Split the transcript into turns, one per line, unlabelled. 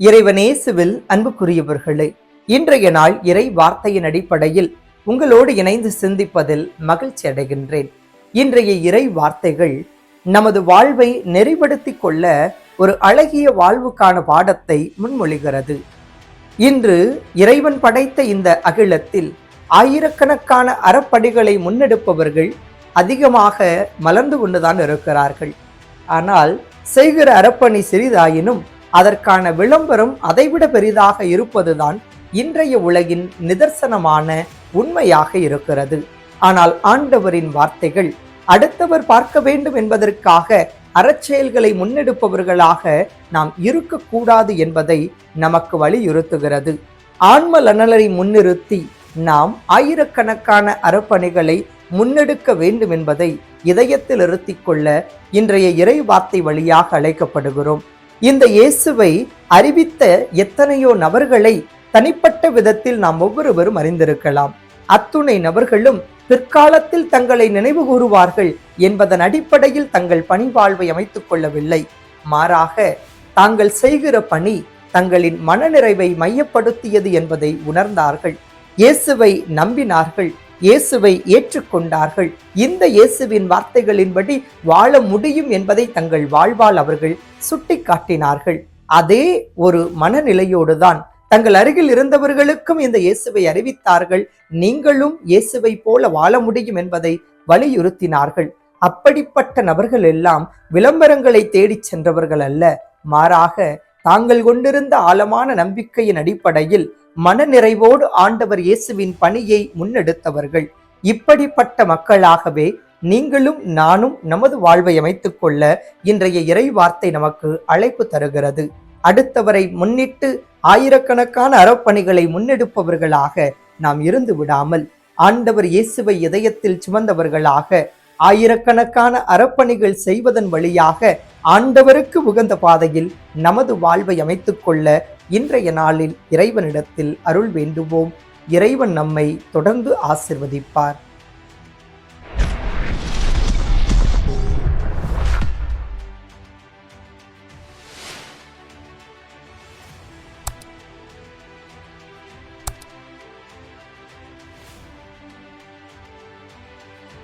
இறைவனேசுவில் அன்புக்குரியவர்களே இன்றைய நாள் இறை வார்த்தையின் அடிப்படையில் உங்களோடு இணைந்து சிந்திப்பதில் மகிழ்ச்சி அடைகின்றேன். இன்றைய இறை வார்த்தைகள் நமது வாழ்வை நெறிப்படுத்திக் கொள்ள ஒரு அழகிய வாழ்வுக்கான பாடத்தை முன்மொழிகிறது. இன்று இறைவன் படைத்த இந்த அகிலத்தில் ஆயிரக்கணக்கான அறப்படிகளை முன்னெடுப்பவர்கள் அதிகமாக மலர்ந்து கொண்டுதான் இருக்கிறார்கள். ஆனால் செய்கிற அறப்பணி சிறிதாயினும் அதற்கான விளம்பரம் அதைவிட பெரிதாக இருப்பதுதான் இன்றைய உலகின் நிதர்சனமான உண்மையாக இருக்கிறது. ஆனால் ஆண்டவரின் வார்த்தைகள் அடுத்தவர் பார்க்க வேண்டும் என்பதற்காக அறச்செயல்களை முன்னெடுப்பவர்களாக நாம் இருக்கக்கூடாது என்பதை நமக்கு வலியுறுத்துகிறது. ஆன்ம லனலரை முன்னிறுத்தி நாம் ஆயிரக்கணக்கான அறப்பணிகளை முன்னெடுக்க வேண்டும் என்பதை இதயத்தில் இருத்திக்கொள்ள இன்றைய இறை வார்த்தை வழியாக அழைக்கப்படுகிறோம். இந்த இயேசுவை அறிவித்த எத்தனையோ நபர்களை தனிப்பட்ட விதத்தில் நாம் ஒவ்வொருவரும் அறிந்திருக்கலாம். அத்துணை நபர்களும் பிற்காலத்தில் தங்களை நினைவு கூறுவார்கள் என்பதன் அடிப்படையில் தங்கள் பணி வாழ்வை அமைத்துக் கொள்ளவில்லை. மாறாக தாங்கள் செய்கிற பணி தங்களின் மனநிறைவை மையப்படுத்தியது என்பதை உணர்ந்தார்கள். இயேசுவை நம்பினார்கள். இயேசுவை ஏற்றுக்கொண்டார்கள். இந்த இயேசுவின் வார்த்தைகளின்படி வாழ முடியும் என்பதை தங்கள் வாழ்வால் அவர்கள் சுட்டிக்காட்டினார்கள். அதே ஒரு மனநிலையோடுதான் தங்கள் அருகில் இருந்தவர்களுக்கும் இந்த இயேசுவை அறிவித்தார்கள். நீங்களும் இயேசுவை போல வாழ முடியும் என்பதை வலியுறுத்தினார்கள். அப்படிப்பட்ட நபர்கள் எல்லாம் விளம்பரங்களை தேடிச் சென்றவர்கள் அல்ல. மாறாக தாங்கள் கொண்டிருந்த ஆழமான நம்பிக்கையின் அடிப்படையில் மனநிறைவோடு ஆண்டவர் இயேசுவின் பணியை முன்னெடுத்தவர்கள். இப்படிப்பட்ட மக்களாகவே நீங்களும் நானும் நமது வாழ்வை அமைத்துக் கொள்ள இன்றைய இறை வார்த்தை நமக்கு அழைப்பு தருகிறது. அடுத்தவரை முன்னிட்டு ஆயிரக்கணக்கான அறப்பணிகளை முன்னெடுப்பவர்களாக நாம் இருந்து விடாமல் ஆண்டவர் இயேசுவை இதயத்தில் சுமந்தவர்களாக ஆயிரக்கணக்கான அறப்பணிகள் செய்வதன் வழியாக ஆண்டவருக்கு உகந்த பாதையில் நமது வாழ்வை அமைத்துக் கொள்ள இன்றைய நாளில் இறைவனிடத்தில் அருள் வேண்டுவோம். இறைவன் நம்மை தொடர்ந்து ஆசிர்வதிப்பார்.